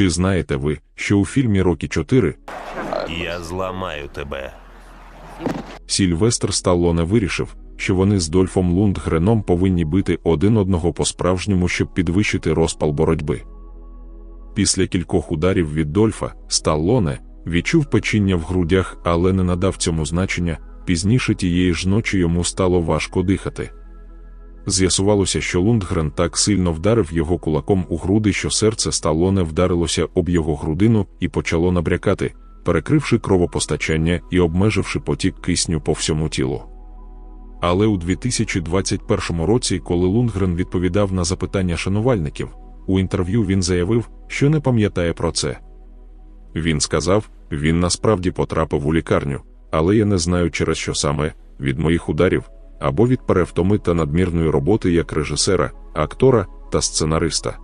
Чи знаєте ви, що у фільмі Рокі 4 Я зламаю тебе. Сільвестр Сталлоне вирішив, що вони з Дольфом Лундгреном повинні бити один одного по-справжньому, щоб підвищити розпал боротьби. Після кількох ударів від Дольфа Сталлоне відчув печіння в грудях, але не надав цьому значення. Пізніше тієї ж ночі йому стало важко дихати. З'ясувалося, що Лундгрен так сильно вдарив його кулаком у груди, що серце Сталлоне вдарилося об його грудину і почало набрякати, перекривши кровопостачання і обмеживши потік кисню по всьому тілу. Але у 2021 році, коли Лундгрен відповідав на запитання шанувальників, у інтерв'ю він заявив, що не пам'ятає про це. Він сказав, він насправді потрапив у лікарню, але я не знаю через що саме від моїх ударів або від перевтоми та надмірної роботи як режисера, актора та сценариста.